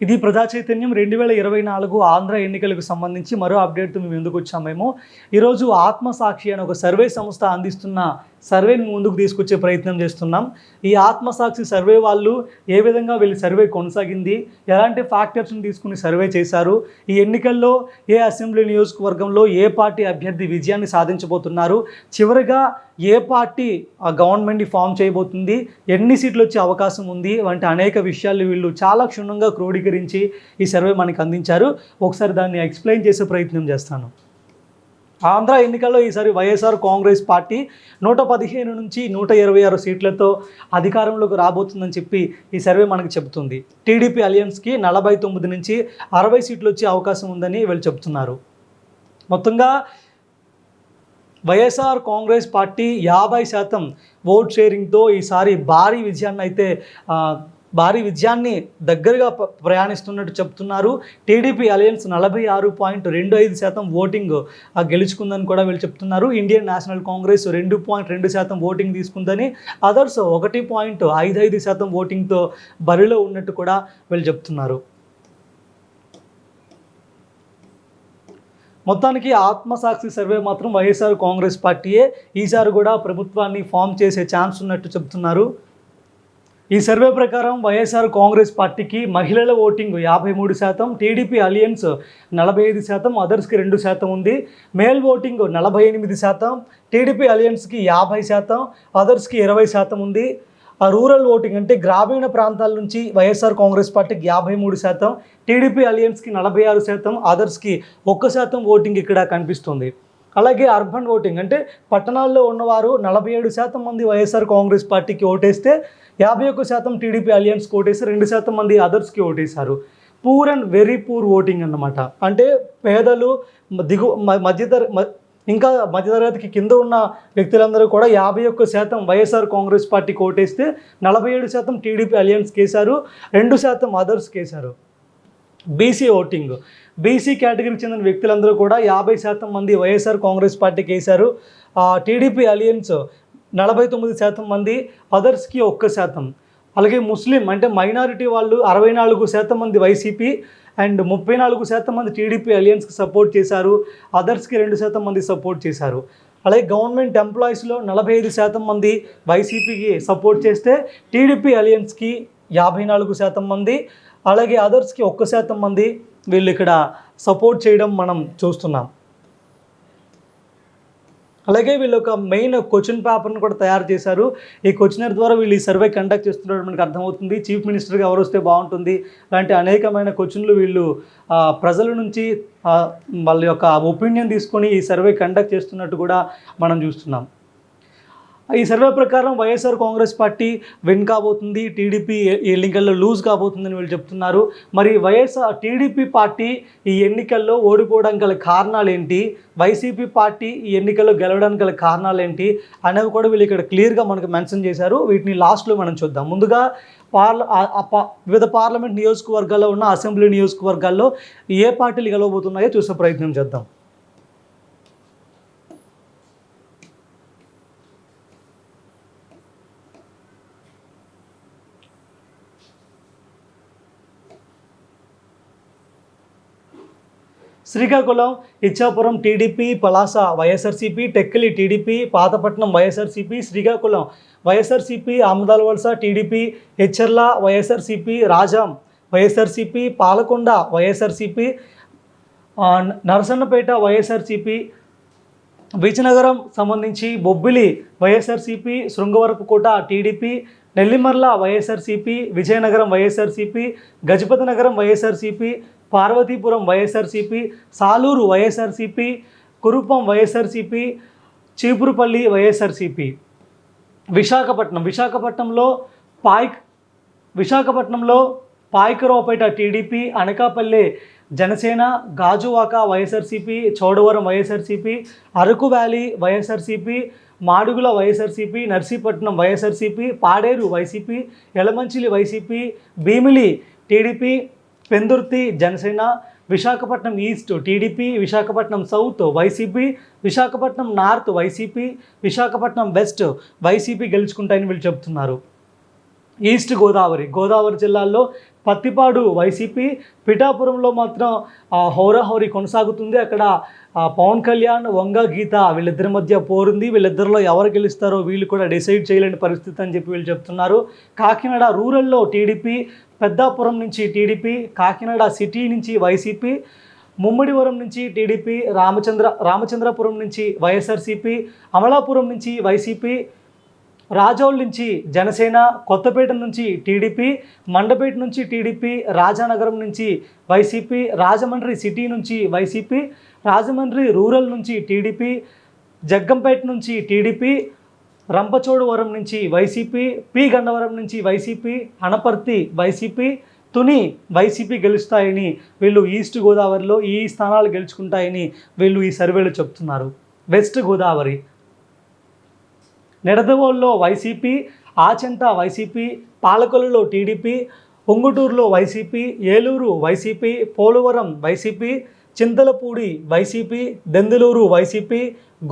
ఇది ప్రజా చైతన్యం రెండు వేల ఇరవై నాలుగు ఆంధ్ర ఎన్నికలకు సంబంధించి మరో అప్డేట్తో మేము ఎందుకు వచ్చాం మేము ఈరోజు ఆత్మసాక్షి అనే ఒక సర్వే సంస్థ అందిస్తున్న సర్వేని ముందుకు తీసుకొచ్చే ప్రయత్నం చేస్తున్నాం. ఈ ఆత్మసాక్షి సర్వే వాళ్ళు ఏ విధంగా వీళ్ళ సర్వే కొనసాగింది ఎలాంటి ఫ్యాక్టర్స్ని తీసుకుని సర్వే చేశారు ఈ ఎన్నికల్లో ఏ అసెంబ్లీ నియోజకవర్గంలో ఏ పార్టీ అభ్యర్థి విజయాన్ని సాధించబోతున్నారు చివరిగా ఏ పార్టీ ఆ గవర్నమెంట్ని ఫామ్ చేయబోతుంది ఎన్ని సీట్లు వచ్చే అవకాశం ఉంది వంటి అనేక విషయాలు వీళ్ళు చాలా క్షుణ్ణంగా క్రోడీకరించి ఈ సర్వే మనకి అందించారు. ఒకసారి దాన్ని ఎక్స్ప్లెయిన్ చేసే ప్రయత్నం చేస్తాను. ఆంధ్ర ఎన్నికల్లో ఈసారి వైఎస్ఆర్ కాంగ్రెస్ పార్టీ నూట పదిహేను నుంచి నూట ఇరవై ఆరు సీట్లతో అధికారంలోకి రాబోతుందని చెప్పి ఈ సర్వే మనకు చెబుతుంది. టీడీపీ అలయన్స్కి నలభై తొమ్మిది నుంచి అరవై సీట్లు వచ్చే అవకాశం ఉందని వీళ్ళు చెబుతున్నారు. మొత్తంగా వైఎస్ఆర్ కాంగ్రెస్ పార్టీ యాభై శాతం ఓట్ షేరింగ్తో ఈసారి భారీ విజయాన్ని అయితే భారీ విజయాన్ని దగ్గరగా ప్రయాణిస్తున్నట్టు చెప్తున్నారు. టీడీపీ అలయన్స్ నలభై ఆరు పాయింట్ రెండు ఐదు శాతం ఓటింగ్ గెలుచుకుందని కూడా వీళ్ళు చెప్తున్నారు. ఇండియన్ నేషనల్ కాంగ్రెస్ రెండు పాయింట్ రెండు శాతం ఓటింగ్ తీసుకుందని అదర్స్ ఒకటి పాయింట్ ఐదు ఐదు శాతం ఓటింగ్తో బరిలో ఉన్నట్టు కూడా వీళ్ళు చెప్తున్నారు. మొత్తానికి ఆత్మసాక్షి సర్వే మాత్రం వైఎస్ఆర్ కాంగ్రెస్ పార్టీయే. ఈసారి కూడా ప్రభుత్వాన్ని ఫామ్ చేసే ఛాన్స్ ఉన్నట్టు చెప్తున్నారు. ఈ సర్వే ప్రకారం వైఎస్ఆర్ కాంగ్రెస్ పార్టీకి మహిళల ఓటింగ్ యాభై మూడు శాతం టీడీపీ అలియన్స్ నలభై ఐదు శాతం అదర్స్కి రెండు శాతం ఉంది. మేల్ ఓటింగ్ నలభై ఎనిమిది శాతం టీడీపీ అలియన్స్కి యాభై శాతం అదర్స్కి ఇరవై శాతం ఉంది. ఆ రూరల్ ఓటింగ్ అంటే గ్రామీణ ప్రాంతాల నుంచి వైఎస్ఆర్ కాంగ్రెస్ పార్టీకి యాభై మూడు శాతం టీడీపీ అలియన్స్కి నలభై ఆరు శాతం అదర్స్కి ఒక్క శాతం ఓటింగ్ ఇక్కడ కనిపిస్తుంది. అలాగే అర్బన్ ఓటింగ్ అంటే పట్టణాల్లో ఉన్నవారు నలభై ఏడు శాతం మంది వైఎస్ఆర్ కాంగ్రెస్ పార్టీకి ఓటేస్తే యాభై ఒక్క శాతం టీడీపీ అలియన్స్కి ఓటేసి రెండు శాతం మంది అదర్స్కి ఓటేశారు. Poor and very poor voting అన్నమాట. అంటే పేదలు దిగు మ- మధ్యతర ఇంకా మధ్యతరగతికి కింద ఉన్న వ్యక్తులందరూ కూడా యాభై ఒక్క శాతం వైఎస్ఆర్ కాంగ్రెస్ పార్టీకి ఓటేస్తే నలభై ఏడు శాతం టీడీపీ అలియన్స్కి వేశారు రెండు శాతం అదర్స్కి వేశారు బీసీ ఓటింగ్. బీసీ కేటగిరీకి చెందిన వ్యక్తులందరూ కూడా యాభై శాతం మంది వైఎస్ఆర్ కాంగ్రెస్ పార్టీకి వేశారు టీడీపీ అలియన్స్ నలభై తొమ్మిది శాతం మంది అదర్స్కి ఒక్క శాతం. అలాగే ముస్లిం అంటే మైనారిటీ వాళ్ళు అరవై నాలుగు శాతం మంది వైసీపీ అండ్ ముప్పై నాలుగు శాతం మంది టీడీపీ అలియన్స్కి సపోర్ట్ చేశారు. అదర్స్కి రెండు శాతం మంది సపోర్ట్ చేశారు. అలాగే గవర్నమెంట్ ఎంప్లాయీస్లో నలభై ఐదు శాతం మంది వైసీపీకి సపోర్ట్ చేస్తే టీడీపీ అలియన్స్కి యాభై నాలుగు శాతం మంది అలాగే అదర్స్కి ఒక్క శాతం మంది వీళ్ళు ఇక్కడ సపోర్ట్ చేయడం మనం చూస్తున్నాం. అలాగే వీళ్ళు ఒక మెయిన్ క్వశ్చన్ పేపర్ని కూడా తయారు చేశారు. ఈ క్వశ్చనర్ ద్వారా వీళ్ళు ఈ సర్వే కండక్ట్ చేస్తున్నారు మనకు అర్థమవుతుంది. చీఫ్ మినిస్టర్గా ఎవరు వస్తే బాగుంటుంది? లాంటి అనేకమైన క్వశ్చన్లు వీళ్ళు ప్రజల నుంచి వాళ్ళ యొక్క ఒపీనియన్ తీసుకొని ఈ సర్వే కండక్ట్ చేస్తున్నట్టు కూడా మనం చూస్తున్నాం. ఈ సర్వే ప్రకారం వైఎస్ఆర్ కాంగ్రెస్ పార్టీ విన్ కాబోతుంది టీడీపీ ఈ ఎన్నికల్లో లూజ్ కాబోతుందని వీళ్ళు చెప్తున్నారు. మరి వైఎస్ఆర్ టీడీపీ పార్టీ ఈ ఎన్నికల్లో ఓడిపోవడానికి గల కారణాలు ఏంటి? వైసీపీ పార్టీ ఈ ఎన్నికల్లో గెలవడానికి గల కారణాలు ఏంటి? అనేవి కూడా వీళ్ళు ఇక్కడ క్లియర్గా మనకు మెన్షన్ చేశారు. వీటిని లాస్ట్లో మనం చూద్దాం. ముందుగా పార్ల వివిధ పార్లమెంట్ నియోజకవర్గాల్లో ఉన్న అసెంబ్లీ నియోజకవర్గాల్లో ఏ పార్టీలు గెలవబోతున్నాయో చూసే ప్రయత్నం చేద్దాం. శ్రీకాకుళం ఇచ్చాపురం టీడీపీ పలాస వైఎస్ఆర్సీపీ టెక్కలి టీడీపీ పాతపట్నం వైఎస్ఆర్సీపీ శ్రీకాకుళం వైఎస్ఆర్సీపీ ఆమదాల వలస టీడీపీ హెచ్చర్ల వైఎస్ఆర్సీపీ రాజాం వైఎస్ఆర్సీపీ పాలకొండ వైఎస్ఆర్సీపీ నరసన్నపేట వైఎస్ఆర్సీపీ విజయనగరం సంబంధించి బొబ్బిలి వైఎస్ఆర్సీపీ శృంగవరపుకోట టీడీపీ నెల్లిమర్ల వైఎస్ఆర్సీపీ విజయనగరం వైఎస్ఆర్సీపీ గజపతి నగరం వైఎస్ఆర్సీపీ పార్వతీపురం వైఎస్ఆర్సీపీ సాలూరు వైఎస్ఆర్సీపీ కురుపం వైఎస్ఆర్సీపీ చీపురుపల్లి వైఎస్ఆర్సీపీ. విశాఖపట్నం విశాఖపట్నంలో పాయ్ విశాఖపట్నంలో Payakaraopeta TDP Anakapalle Janasena Gajuwaka YSRCP Chodavaram YSRCP Araku valley YSRCP Madugula YSRCP Narsipatnam YSRCP Paderu YCP Yelamanchili YCP Bheemili TDP Pendurthi Janasena Visakhapatnam east TDP Visakhapatnam south YCP Visakhapatnam north YCP Visakhapatnam west YCP గెలుచుకుంటాయని వీళ్ళు చెబుతున్నారు east Godavari Godavari జిల్లాల్లో Pattipadu YCP పిఠాపురంలో మాత్రం హౌరాహౌరీ కొనసాగుతుంది. అక్కడ పవన్ కళ్యాణ్ వంగ గీత వీళ్ళిద్దరి మధ్య పోరుంది. వీళ్ళిద్దరిలో ఎవరు గెలుస్తారో వీళ్ళు కూడా డిసైడ్ చేయలేని పరిస్థితి అని చెప్పి వీళ్ళు చెప్తున్నారు. కాకినాడ రూరల్లో టీడీపీ పెద్దాపురం నుంచి టీడీపీ కాకినాడ సిటీ నుంచి వైసీపీ ముమ్మడివరం నుంచి టీడీపీ రామచంద్ర రామచంద్రపురం నుంచి వైఎస్ఆర్సీపీ అమలాపురం నుంచి వైసీపీ రాజౌల్ నుంచి జనసేన కొత్తపేట నుంచి టీడీపీ మండపేట నుంచి టీడీపీ రాజానగరం నుంచి వైసీపీ రాజమండ్రి సిటీ నుంచి వైసీపీ రాజమండ్రి రూరల్ నుంచి టీడీపీ జగ్గంపేట నుంచి టీడీపీ రంపచోడవరం నుంచి వైసీపీ పి. గండవరం నుంచి YCP Anaparthi YCP Tuni YCP గెలుస్తాయని వీళ్ళు ఈస్ట్ గోదావరిలో ఈ స్థానాలు గెలుచుకుంటాయని వీళ్ళు ఈ సర్వేలో చెప్తున్నారు. వెస్ట్ గోదావరి నిడదవోల్లో వైసీపీ ఆచంట వైసీపీ పాలకొల్లులో టీడీపీ పొంగుటూరులో YCP Eluru YCP Polavaram YCP Chintalapudi YCP Denduluru YCP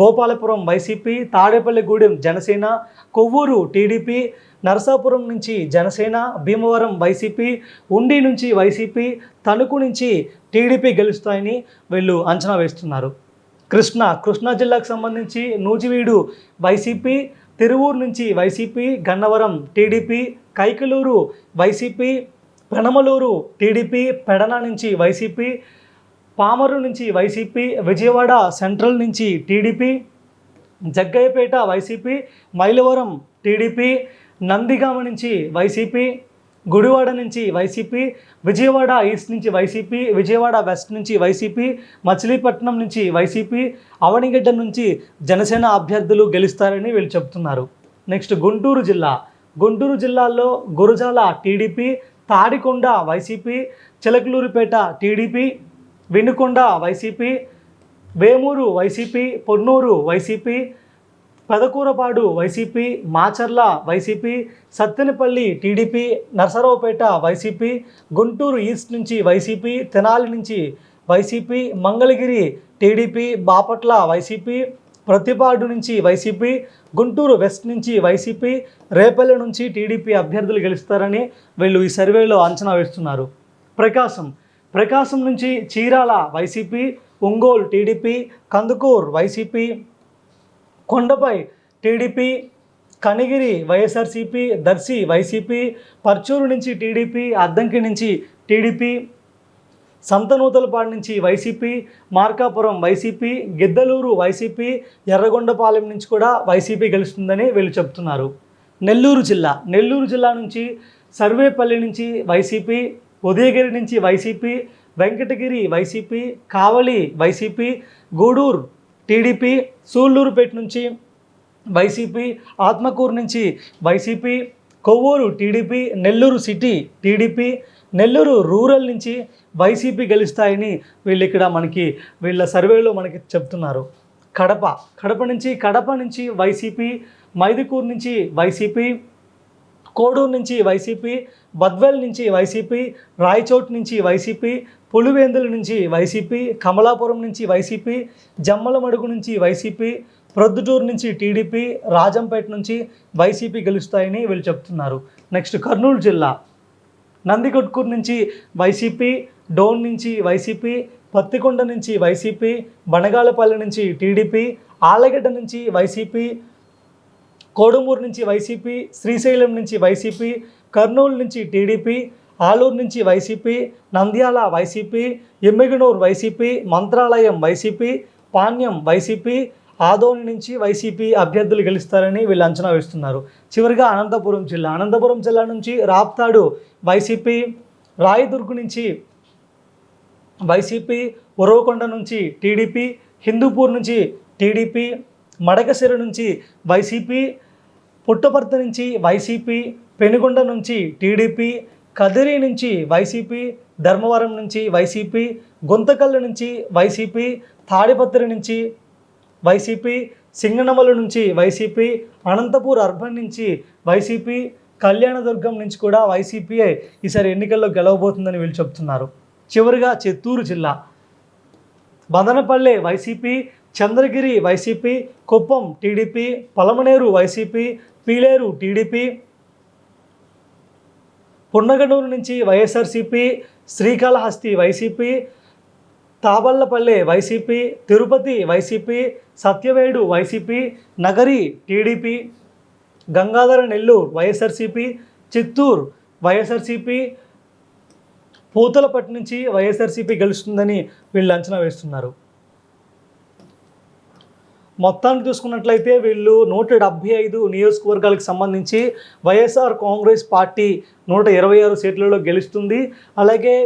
Gopalapuram YCP Tadepalligudem Janasena Kovvur TDP Narasapuram నుంచి జనసేన భీమవరం వైసీపీ ఉండి నుంచి వైసీపీ తణుకు నుంచి టీడీపీ గెలుస్తాయని వీళ్ళు అంచనా వేస్తున్నారు. కృష్ణా కృష్ణా జిల్లాకు సంబంధించి నూజివీడు వైసీపీ తిరువూరు నుంచి YCP Gannavaram TDP Kaikaluru YCP Penamaluru TDP Pedana నుంచి వైసీపీ పామరు నుంచి వైసీపీ విజయవాడ సెంట్రల్ నుంచి TDP Jaggayyapeta YCP Mylavaram TDP Nandigama నుంచి వైసీపీ గుడివాడ నుంచి వైసీపీ విజయవాడ ఈస్ట్ నుంచి వైసీపీ విజయవాడ వెస్ట్ నుంచి వైసీపీ మచిలీపట్నం నుంచి వైసీపీ అవనిగడ్డ నుంచి జనసేన అభ్యర్థులు గెలుస్తారని వీళ్ళు చెప్తున్నారు. నెక్స్ట్ గుంటూరు జిల్లా. గుంటూరు జిల్లాలో Gurazala TDP Tadikonda YCP Chilakaluripet TDP Vinukonda YCP Vemuru YCP Ponnur YCP Pedakurapadu YCP Macherla YCP Sattenapalli TDP Narasaraopet YCP Guntur east నుంచి వైసీపీ తెనాలి నుంచి YCP Mangalagiri TDP Bapatla YCP Prathipadu నుంచి వైసీపీ గుంటూరు వెస్ట్ నుంచి వైసీపీ రేపల్లె నుంచి టీడీపీ అభ్యర్థులు గెలుస్తారని వీళ్ళు ఈ సర్వేలో అంచనా వేస్తున్నారు. ప్రకాశం ప్రకాశం నుంచి Chirala YCP Ongole TDP Kandukur YCP Kondapi TDP Kanigiri YSRCP Darsi YCP Parchur నుంచి టీడీపీ అద్దంకి నుంచి టీడీపీ సంతనూతలపాడు నుంచి YCP Markapuram YCP Giddalur YCP Yerragondapalem నుంచి కూడా వైసీపీ గెలుస్తుందని వీళ్ళు చెప్తున్నారు. నెల్లూరు జిల్లా నెల్లూరు జిల్లా నుంచి సర్వేపల్లి నుంచి వైసీపీ ఉదయగిరి నుంచి YCP Venkatagiri YCP Kavali YCP Gudur TDP Sullurpeta నుంచి వైసీపీ ఆత్మకూరు నుంచి YCP Kovvur TDP Nellore city TDP Nellore rural నుంచి వైసీపీ గెలుస్తాయని వీళ్ళు ఇక్కడ మనకి వీళ్ళ సర్వేలో మనకి చెప్తున్నారు. కడప కడప నుంచి కడప నుంచి వైసీపీ మైదుకూరు నుంచి వైసీపీ కోడూరు నుంచి వైసీపీ బద్వేల్ నుంచి వైసీపీ రాయచోట్ నుంచి వైసీపీ పులివేందుల నుంచి వైసీపీ కమలాపురం నుంచి వైసీపీ జమ్మలమడుగు నుంచి వైసీపీ ప్రొద్దుటూరు నుంచి టీడీపీ రాజంపేట నుంచి వైసీపీ గెలుస్తాయని వీళ్ళు చెప్తున్నారు. నెక్స్ట్ కర్నూలు జిల్లా. నందికొట్కూరు నుంచి వైసీపీ డోన్ నుంచి వైసీపీ పత్తికొండ నుంచి వైసీపీ బనగాలపల్లి నుంచి టీడీపీ ఆలగడ్డ నుంచి వైసీపీ కోడుమూరు నుంచి వైసీపీ శ్రీశైలం నుంచి వైసీపీ కర్నూలు నుంచి టీడీపీ ఆలూరు నుంచి YCP Nandyal YCP Yemmiganur YCP Mantralayam YCP Panyam YCP Adoni నుంచి వైసీపీ అభ్యర్థులు గెలుస్తారని వీళ్ళు అంచనా వేస్తున్నారు. చివరిగా అనంతపురం జిల్లా. అనంతపురం జిల్లా నుంచి రాప్తాడు వైసీపీ రాయదుర్గు నుంచి వైసీపీ ఉరవకొండ నుంచి టీడీపీ హిందూపూర్ నుంచి టీడీపీ మడకసిర నుంచి వైసీపీ పుట్టపర్తి నుంచి వైసీపీ పెనుగొండ నుంచి టీడీపీ కదిరి నుంచి వైసీపీ ధర్మవరం నుంచి వైసీపీ గుంతకల్లు నుంచి వైసీపీ తాడిపత్రి నుంచి వైసీపీ సింగనమల నుంచి వైసీపీ అనంతపూర్ అర్బన్ నుంచి వైసీపీ కళ్యాణదుర్గం నుంచి కూడా వైసీపీ ఈసారి ఎన్నికల్లో గెలవబోతుందని వీళ్ళు చెబుతున్నారు చివరిగా చిత్తూరు జిల్లా. Madanapalle YCP Chandragiri YCP Kuppam TDP Palamaner YCP Pileru TDP Punganur నుంచి YSRCP Srikalahasti YCP Thamballapalle YCP Tirupati YCP Satyavedu YCP Nagari TDP Gangadhara Nellore YSRCP Chittoor YSRCP Puthalapattu నుంచి వైఎస్ఆర్సీపీ గెలుస్తుందని వీళ్ళు అంచనా వేస్తున్నారు. మొత్తాన్ని చూసుకున్నట్లయితే వీళ్ళు నూట డెబ్భై ఐదు నియోజకవర్గాలకు సంబంధించి వైఎస్ఆర్ కాంగ్రెస్ పార్టీ నూట ఇరవై ఆరు సీట్లలో గెలుస్తుంది. అలాగే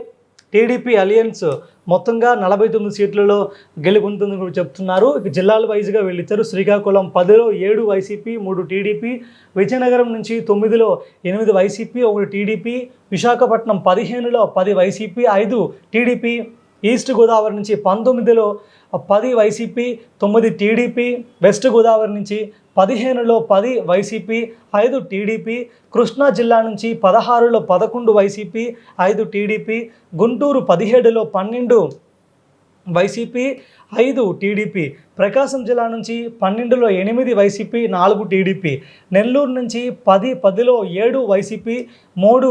టీడీపీ అలియన్స్ మొత్తంగా నలభై తొమ్మిది సీట్లలో గెలుపొందుతుందని కూడా చెప్తున్నారు. జిల్లాల వైజ్గా వెళ్ళిచ్చారు శ్రీకాకుళం పదిలో ఏడు వైసీపీ మూడు టీడీపీ విజయనగరం నుంచి తొమ్మిదిలో ఎనిమిది వైసీపీ ఒకటి టీడీపీ విశాఖపట్నం పదిహేనులో పది వైసీపీ ఐదు టీడీపీ ఈస్ట్ గోదావరి నుంచి పంతొమ్మిదిలో పది వైసీపీ తొమ్మిది టీడీపీ వెస్ట్ గోదావరి నుంచి పదిహేనులో పది వైసీపీ ఐదు టీడీపీ కృష్ణా జిల్లా నుంచి పదహారులో పదకొండు వైసీపీ ఐదు టీడీపీ గుంటూరు పదిహేడులో పన్నెండు వైసీపీ ఐదు టీడీపీ ప్రకాశం జిల్లా నుంచి పన్నెండులో ఎనిమిది వైసీపీ నాలుగు టీడీపీ నెల్లూరు నుంచి పది పదిలో ఏడు వైసీపీ మూడు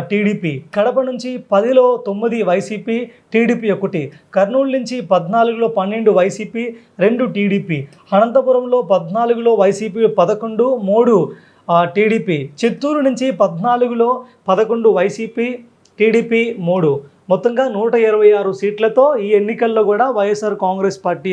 టీడీపీ కడప నుంచి పదిలో తొమ్మిది వైసీపీ టీడీపీ ఒకటి కర్నూలు నుంచి పద్నాలుగులో పన్నెండు వైసీపీ రెండు టీడీపీ అనంతపురంలో పద్నాలుగులో వైసీపీ పదకొండు మూడు టీడీపీ చిత్తూరు నుంచి పద్నాలుగులో పదకొండు వైసీపీ టీడీపీ మూడు. మొత్తంగా నూట ఇరవై ఆరు సీట్లతో ఈ ఎన్నికల్లో కూడా వైఎస్ఆర్ కాంగ్రెస్ పార్టీ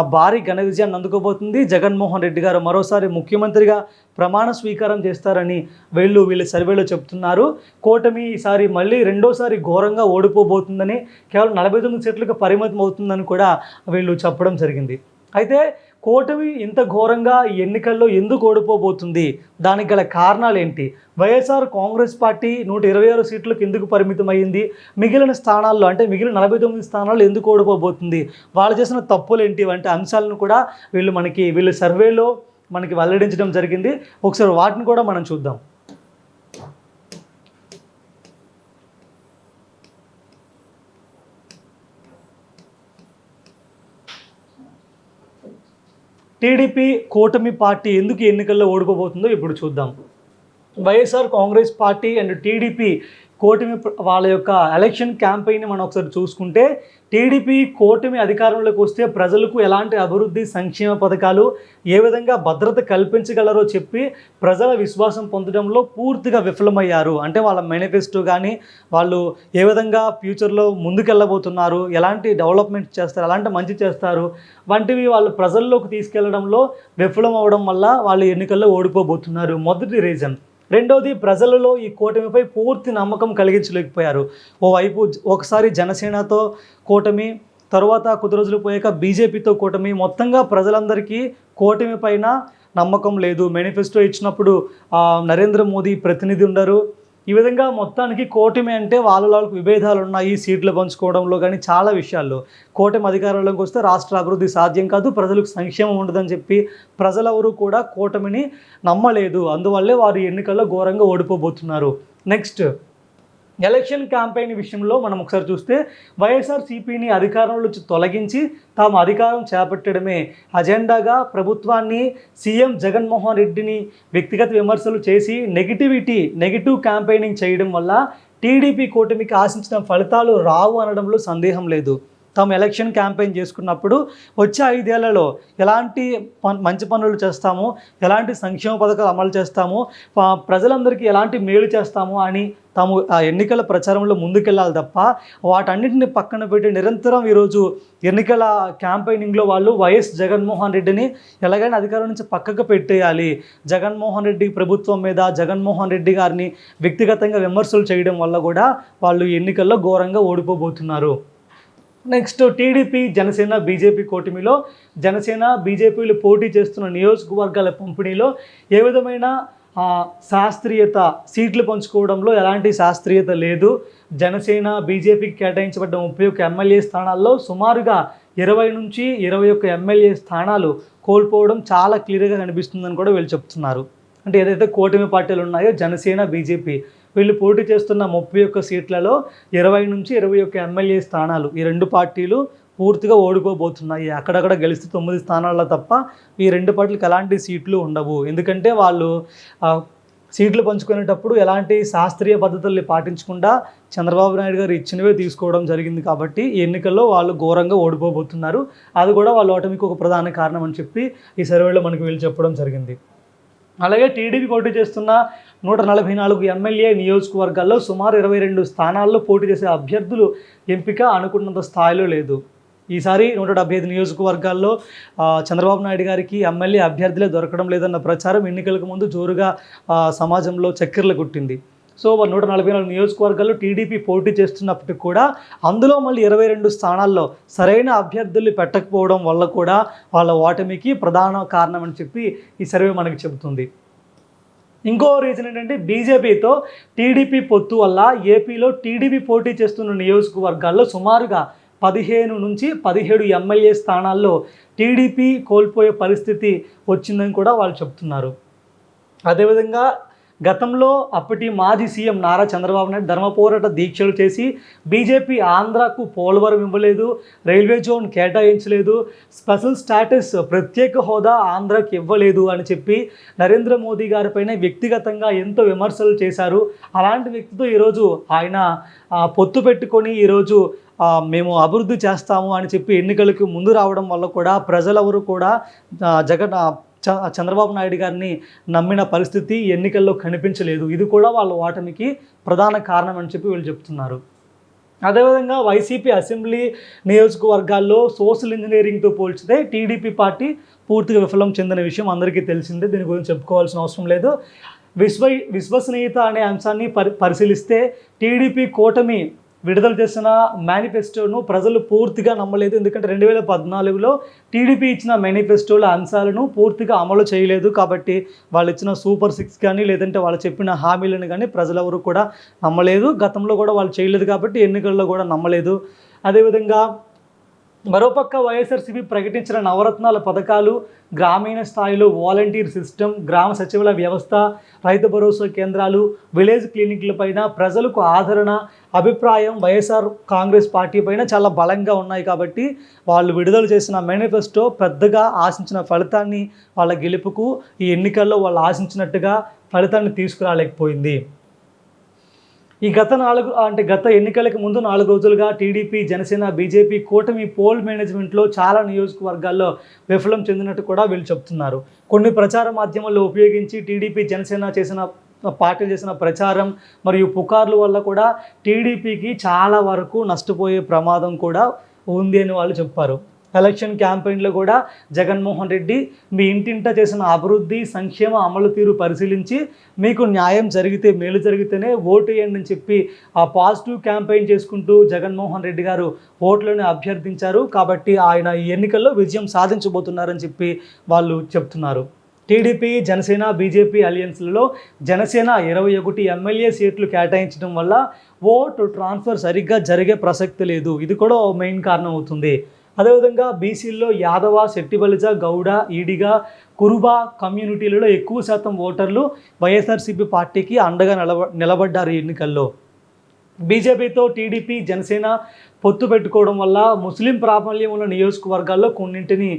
ఆ భారీ ఘన విజయాన్ని అందుకోబోతుంది. జగన్మోహన్ రెడ్డి గారు మరోసారి ముఖ్యమంత్రిగా ప్రమాణ స్వీకారం చేస్తారని వీళ్ళు వీళ్ళ సర్వేలో చెప్తున్నారు కూటమి ఈసారి మళ్ళీ రెండోసారి ఘోరంగా ఓడిపోబోతుందని కేవలం నలభై తొమ్మిది సీట్లకు పరిమితం అవుతుందని కూడా వీళ్ళు చెప్పడం జరిగింది. అయితే కూటమి ఇంత ఘోరంగా ఈ ఎన్నికల్లో ఎందుకు ఓడిపోబోతుంది? దానికి గల కారణాలు ఏంటి వైఎస్ఆర్ కాంగ్రెస్ పార్టీ నూట ఇరవై ఆరు సీట్లకు ఎందుకు పరిమితం అయ్యింది మిగిలిన స్థానాల్లో అంటే మిగిలిన నలభై తొమ్మిది స్థానాల్లో ఎందుకు ఓడిపోబోతుంది? వాళ్ళు చేసిన తప్పులు ఏంటి వంటి అంశాలను కూడా వీళ్ళు మనకి వీళ్ళ సర్వేలో మనకి వెల్లడించడం జరిగింది. ఒకసారి వాటిని కూడా మనం చూద్దాం. టీడీపీ కూటమి పార్టీ ఎందుకు ఎన్నికల్లో ఓడిపోబోతుందో ఇప్పుడు చూద్దాం. YSR Congress party and TDP కూటమి వాళ్ళ యొక్క ఎలక్షన్ క్యాంపెయిన్ మనం ఒకసారి చూసుకుంటే టీడీపీ కూటమి అధికారంలోకి వస్తే ప్రజలకు ఎలాంటి అభివృద్ధి సంక్షేమ పథకాలు ఏ విధంగా భద్రత కల్పించగలరో చెప్పి ప్రజల విశ్వాసం పొందడంలో పూర్తిగా విఫలమయ్యారు. అంటే వాళ్ళ మేనిఫెస్టో కానీ వాళ్ళు ఏ విధంగా ఫ్యూచర్లో ముందుకెళ్ళబోతున్నారు ఎలాంటి డెవలప్మెంట్ చేస్తారు ఎలాంటి మంచి చేస్తారు వంటివి వాళ్ళు ప్రజల్లోకి తీసుకెళ్ళడంలో విఫలం అవడం వల్ల వాళ్ళు ఎన్నికల్లో ఓడిపోబోతున్నారు. మొదటి రీజన్ రెండోది ప్రజలలో ఈ కూటమిపై పూర్తి నమ్మకం కలిగించలేకపోయారు. ఓవైపు ఒకసారి జనసేనతో కూటమి తరువాత కొద్ది రోజులు పోయాక బీజేపీతో కూటమి మొత్తంగా ప్రజలందరికీ కూటమి పైన నమ్మకం లేదు. మేనిఫెస్టో ఇచ్చినప్పుడు నరేంద్ర మోదీ ప్రతినిధి ఉండరు. ఈ విధంగా మొత్తానికి కూటమి అంటే వాళ్ళ వాళ్ళకి విభేదాలు ఉన్నాయి సీట్లు పంచుకోవడంలో కానీ చాలా విషయాల్లో కూటమి అధికారంలోకి వస్తే రాష్ట్ర అభివృద్ధి సాధ్యం కాదు ప్రజలకు సంక్షేమం ఉండదని చెప్పి ప్రజలెవరూ కూడా కూటమిని నమ్మలేదు. అందువల్లే వారు ఎన్నికల్లో ఘోరంగా ఓడిపోబోతున్నారు. నెక్స్ట్ ఎలక్షన్ క్యాంపెయిన్ విషయంలో మనం ఒకసారి చూస్తే వైఎస్ఆర్ సిపిని అధికారంలో నుంచి తొలగించి తాము అధికారం చేపట్టడమే అజెండాగా ప్రభుత్వాన్ని సీఎం జగన్మోహన్ రెడ్డిని వ్యక్తిగత విమర్శలు చేసి నెగిటివిటీ నెగిటివ్ క్యాంపెయినింగ్ చేయడం వల్ల టీడీపీ కూటమికి ఆశించిన ఫలితాలు రావు అనడంలో సందేహం లేదు. తాము ఎలక్షన్ క్యాంపెయిన్ చేసుకున్నప్పుడు వచ్చే ఐదేళ్ళలో ఎలాంటి పన్ మంచి పనులు చేస్తాము? ఎలాంటి సంక్షేమ పథకాలు అమలు చేస్తాము? ప్రజలందరికీ ఎలాంటి మేలు చేస్తాము అని తాము ఆ ఎన్నికల ప్రచారంలో ముందుకెళ్ళాలి తప్ప వాటన్నిటిని పక్కన పెట్టి నిరంతరం ఈరోజు ఎన్నికల క్యాంపెయినింగ్లో వాళ్ళు వైఎస్ జగన్మోహన్ రెడ్డిని ఎలాగైనా అధికారం నుంచి పక్కకు పెట్టేయాలి. జగన్మోహన్ రెడ్డి ప్రభుత్వం మీద జగన్మోహన్ రెడ్డి గారిని వ్యక్తిగతంగా విమర్శలు చేయడం వల్ల కూడా వాళ్ళు ఎన్నికల్లో ఘోరంగా ఓడిపోబోతున్నారు. నెక్స్ట్ టీడీపీ జనసేన బీజేపీ కూటమిలో జనసేన బీజేపీలు పోటీ చేస్తున్న నియోజకవర్గాల పంపిణీలో ఏ విధమైన శాస్త్రీయత సీట్లు పంచుకోవడంలో ఎలాంటి శాస్త్రీయత లేదు. జనసేన బీజేపీకి కేటాయించబడ్డ ముప్పై ఒక్క ఎమ్మెల్యే స్థానాల్లో సుమారుగా ఇరవై నుంచి ఇరవై ఒక్క ఎమ్మెల్యే స్థానాలు కోల్పోవడం చాలా క్లియర్గా కనిపిస్తుందని కూడా వీళ్ళు చెప్తున్నారు. అంటే ఏదైతే కూటమి పార్టీలు ఉన్నాయో జనసేన బీజేపీ వీళ్ళు పోటీ చేస్తున్న ముప్పై ఒక్క సీట్లలో ఇరవై నుంచి ఇరవై ఒక్క ఎమ్మెల్యే స్థానాలు ఈ రెండు పార్టీలు పూర్తిగా ఓడిపోబోతున్నాయి. అక్కడక్కడ గెలిస్తే తొమ్మిది స్థానాల్లో తప్ప ఈ రెండు పార్టీలకు ఎలాంటి సీట్లు ఉండవు. ఎందుకంటే వాళ్ళు సీట్లు పంచుకునేటప్పుడు ఎలాంటి శాస్త్రీయ పద్ధతుల్ని పాటించకుండా చంద్రబాబు నాయుడు గారు ఇచ్చినవే తీసుకోవడం జరిగింది కాబట్టి ఈ ఎన్నికల్లో వాళ్ళు ఘోరంగా ఓడిపోబోతున్నారు. అది కూడా వాళ్ళ ఓటమికి ఒక ప్రధాన కారణం అని చెప్పి ఈ సర్వేలో మనకు వీళ్ళు చెప్పడం జరిగింది. అలాగే టీడీపీ పోటీ చేస్తున్న నూట నలభై నాలుగు ఎమ్మెల్యే నియోజకవర్గాల్లో సుమారు ఇరవై రెండు స్థానాల్లో పోటీ చేసే అభ్యర్థులు ఎంపిక అనుకున్నంత స్థాయిలో లేదు. ఈసారి నూట డెబ్బై ఐదు నియోజకవర్గాల్లో చంద్రబాబు నాయుడు గారికి ఎమ్మెల్యే అభ్యర్థులే దొరకడం లేదన్న ప్రచారం ఎన్నికలకు ముందు జోరుగా సమాజంలో చక్కెర్లు కుట్టింది. సో నూట నలభై నాలుగు నియోజకవర్గాల్లో టీడీపీ పోటీ చేస్తున్నప్పటికి కూడా అందులో మళ్ళీ ఇరవై రెండు స్థానాల్లో సరైన అభ్యర్థుల్ని పెట్టకపోవడం వల్ల కూడా వాళ్ళ ఓటమికి ప్రధాన కారణం అని చెప్పి ఈ సర్వే మనకి చెబుతుంది. ఇంకో రీజన్ ఏంటంటే బీజేపీతో టీడీపీ పొత్తు వల్ల ఏపీలో టీడీపీ పోటీ చేస్తున్న నియోజకవర్గాల్లో సుమారుగా పదిహేను నుంచి పదిహేడు ఎమ్మెల్యే స్థానాల్లో టీడీపీ కోల్పోయే పరిస్థితి వచ్చిందని కూడా వాళ్ళు చెప్తున్నారు. అదేవిధంగా గతంలో అప్పటి మాజీ సీఎం నారా చంద్రబాబు నాయుడు ధర్మ పోరాట దీక్షలు చేసి బీజేపీ ఆంధ్రాకు పోలవరం ఇవ్వలేదు రైల్వే జోన్ కేటాయించలేదు స్పెషల్ స్టాటస్ ప్రత్యేక హోదా ఆంధ్రాకి ఇవ్వలేదు అని చెప్పి నరేంద్ర మోదీ గారిపైన వ్యక్తిగతంగా ఎంతో విమర్శలు చేశారు. అలాంటి వ్యక్తితో ఈరోజు ఆయన పొత్తు పెట్టుకొని ఈరోజు మేము అభివృద్ధి చేస్తాము అని చెప్పి ఎన్నికలకు ముందు రావడం వల్ల కూడా ప్రజలెవరు కూడా జగన్ చ- చంద్రబాబు నాయుడు గారిని నమ్మిన పరిస్థితి ఎన్నికల్లో కనిపించలేదు. ఇది కూడా వాళ్ళ ఓటమికి ప్రధాన కారణం అని చెప్పి వీళ్ళు చెప్తున్నారు. అదేవిధంగా వైసీపీ అసెంబ్లీ నియోజకవర్గాల్లో సోషల్ ఇంజనీరింగ్తో పోల్చితే టీడీపీ పార్టీ పూర్తిగా విఫలం చెందిన విషయం అందరికీ తెలిసిందే. దీని గురించి చెప్పుకోవాల్సిన అవసరం లేదు. విశ్వ విశ్వసనీయత అనే అంశాన్ని పరి పరిశీలిస్తే టీడీపీ కూటమి విడుదల చేసిన మేనిఫెస్టోను ప్రజలు పూర్తిగా నమ్మలేదు. ఎందుకంటే రెండు వేల పద్నాలుగులో టీడీపీ ఇచ్చిన మేనిఫెస్టోల అంశాలను పూర్తిగా అమలు చేయలేదు. కాబట్టి వాళ్ళు ఇచ్చిన సూపర్ సిక్స్ కానీ లేదంటే వాళ్ళు చెప్పిన హామీలను కానీ ప్రజలెవరూ కూడా నమ్మలేదు. గతంలో కూడా వాళ్ళు చేయలేదు కాబట్టి ఎన్నికల్లో కూడా నమ్మలేదు. అదేవిధంగా మరోపక్క వైఎస్ఆర్సీపీ ప్రకటించిన నవరత్నాల పథకాలు గ్రామీణ స్థాయిలో వాలంటీర్ సిస్టమ్ గ్రామ సచివాల వ్యవస్థ రైతు భరోసా కేంద్రాలు విలేజ్ క్లినిక్లపైన ప్రజలకు ఆదరణ అభిప్రాయం వైఎస్ఆర్ కాంగ్రెస్ పార్టీ పైన చాలా బలంగా ఉన్నాయి కాబట్టి వాళ్ళు విడుదల చేసిన మేనిఫెస్టో పెద్దగా ఆశించిన ఫలితాన్ని వాళ్ళ గెలుపుకు ఈ ఎన్నికల్లో వాళ్ళు ఆశించినట్టుగా ఫలితాన్ని తీసుకురాలేకపోయింది. ఈ గత నాలుగు అంటే గత ఎన్నికలకు ముందు నాలుగు రోజులుగా టీడీపీ జనసేన బీజేపీ కూటమి పోల్ మేనేజ్మెంట్లో చాలా నియోజకవర్గాల్లో విఫలం చెందినట్టు కూడా వీళ్ళు చెప్తున్నారు. కొన్ని ప్రచార మాధ్యమాల్లో ఉపయోగించి టీడీపీ జనసేన చేసిన పార్టీలు చేసిన ప్రచారం మరియు పుకార్ల వల్ల కూడా టీడీపీకి చాలా వరకు నష్టపోయే ప్రమాదం కూడా ఉంది అని వాళ్ళు చెప్పారు. ఎలక్షన్ క్యాంపెయిన్లో కూడా జగన్మోహన్ రెడ్డి మీ ఇంటింట చేసిన అభివృద్ధి సంక్షేమ అమలు తీరు పరిశీలించి మీకు న్యాయం జరిగితే మేలు జరిగితేనే ఓటు వేయండి అని చెప్పి ఆ పాజిటివ్ క్యాంపెయిన్ చేసుకుంటూ జగన్మోహన్ రెడ్డి గారు ఓట్లను అభ్యర్థించారు. కాబట్టి ఆయన ఈ ఎన్నికల్లో విజయం సాధించబోతున్నారని చెప్పి వాళ్ళు చెప్తున్నారు. టీడీపీ జనసేన బీజేపీ అలియన్స్లలో జనసేన ఇరవై ఒకటి ఎమ్మెల్యే సీట్లు కేటాయించడం వల్ల ఓటు ట్రాన్స్ఫర్ సరిగ్గా జరిగే ప్రసక్తి లేదు. ఇది కూడా ఓ మెయిన్ కారణం అవుతుంది అదేవిధంగా బీసీల్లో యాదవ శెట్టిబలిజ గౌడ ఈడిగ కురుబ కమ్యూనిటీలలో ఎక్కువ శాతం ఓటర్లు వైఎస్ఆర్సీపీ పార్టీకి అండగా నిలబ నిలబడ్డారు ఎన్నికల్లో. బీజేపీతో టీడీపీ జనసేన పొత్తు పెట్టుకోవడం వల్ల ముస్లిం ప్రాబల్యం ఉన్న నియోజకవర్గాల్లో కొన్నింటిని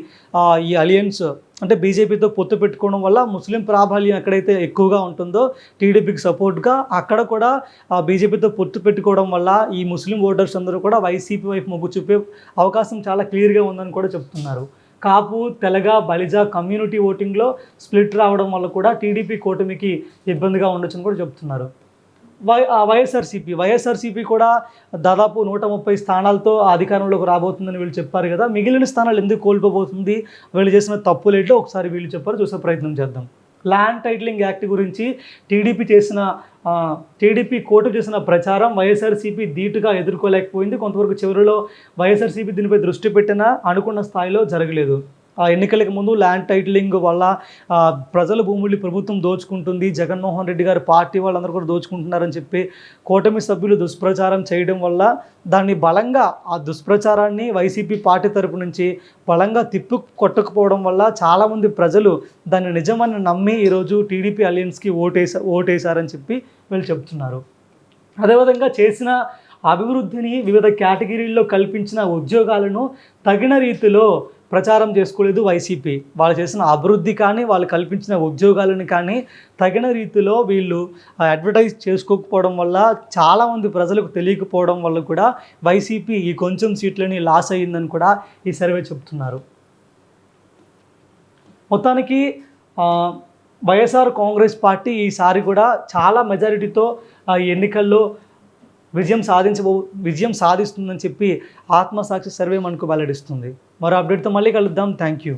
ఈ అలియన్స్ అంటే బీజేపీతో పొత్తు పెట్టుకోవడం వల్ల ముస్లిం ప్రాబల్యం ఎక్కడైతే ఎక్కువగా ఉంటుందో టీడీపీకి సపోర్ట్గా అక్కడ కూడా ఆ, బీజేపీతో పొత్తు పెట్టుకోవడం వల్ల ఈ ముస్లిం ఓటర్స్ అందరూ కూడా వైసీపీ వైపు మొగ్గు చూపే అవకాశం చాలా క్లియర్గా ఉందని కూడా చెప్తున్నారు. కాపు తెలగ బలిజ కమ్యూనిటీ ఓటింగ్లో స్ప్లిట్ రావడం వల్ల కూడా టీడీపీ కూటమికి ఇబ్బందిగా ఉండొచ్చని కూడా చెప్తున్నారు. వై ఆ వైఎస్ఆర్సీపీ. వైఎస్ఆర్సీపీ కూడా దాదాపు నూట ముప్పై స్థానాలతో అధికారంలోకి రాబోతుందని వీళ్ళు చెప్పారు కదా. మిగిలిన స్థానాలు ఎందుకు కోల్పోబోతుంది? వీళ్ళు చేసిన తప్పులేటో ఒకసారి వీళ్ళు చెప్పారు. చూసే ప్రయత్నం చేద్దాం. ల్యాండ్ టైటిలింగ్ యాక్ట్ గురించి టీడీపీ చేసిన టీడీపీ కోర్టు చేసిన ప్రచారం వైఎస్ఆర్సీపీ ధీటుగా ఎదుర్కోలేకపోయింది. కొంతవరకు చివరిలో వైఎస్ఆర్సీపీ దీనిపై దృష్టి పెట్టినా అనుకున్న స్థాయిలో జరగలేదు. ఎన్నికలకు ముందు ల్యాండ్ టైటిలింగ్ వల్ల ప్రజల భూముల్ని ప్రభుత్వం దోచుకుంటుంది. జగన్మోహన్ రెడ్డి గారి పార్టీ వాళ్ళందరూ కూడా దోచుకుంటున్నారని చెప్పి కూటమి సభ్యులు దుష్ప్రచారం చేయడం వల్ల దాన్ని బలంగా ఆ దుష్ప్రచారాన్ని వైసీపీ పార్టీ తరపు నుంచి బలంగా తిప్పు కొట్టకపోవడం వల్ల చాలామంది ప్రజలు దాన్ని నిజమని నమ్మి ఈరోజు టీడీపీ అలయన్స్కి ఓటేసా ఓటేశారని చెప్పి వీళ్ళు చెప్తున్నారు. అదేవిధంగా చేసిన అభివృద్ధిని వివిధ కేటగిరీల్లో కల్పించిన ఉద్యోగాలను తగిన రీతిలో ప్రచారం చేసుకోలేదు వైసీపీ. వాళ్ళు చేసిన అభివృద్ధి కానీ వాళ్ళు కల్పించిన ఉద్యోగాలను కానీ తగిన రీతిలో వీళ్ళు అడ్వర్టైజ్ చేసుకోకపోవడం వల్ల చాలామంది ప్రజలకు తెలియకపోవడం వల్ల కూడా వైసీపీ ఈ కొంచెం సీట్లని లాస్ అయ్యిందని కూడా ఈ సర్వే చెప్తున్నారు మొత్తానికి వైఎస్ఆర్ కాంగ్రెస్ పార్టీ ఈసారి కూడా చాలా మెజారిటీతో ఈ ఎన్నికల్లో విజయం సాధించబో విజయం సాధిస్తుందని చెప్పి ఆత్మసాక్షి సర్వే మనకు వెల్లడిస్తుంది. మరో అప్డేట్తో మళ్ళీ కలుద్దాం. Thank you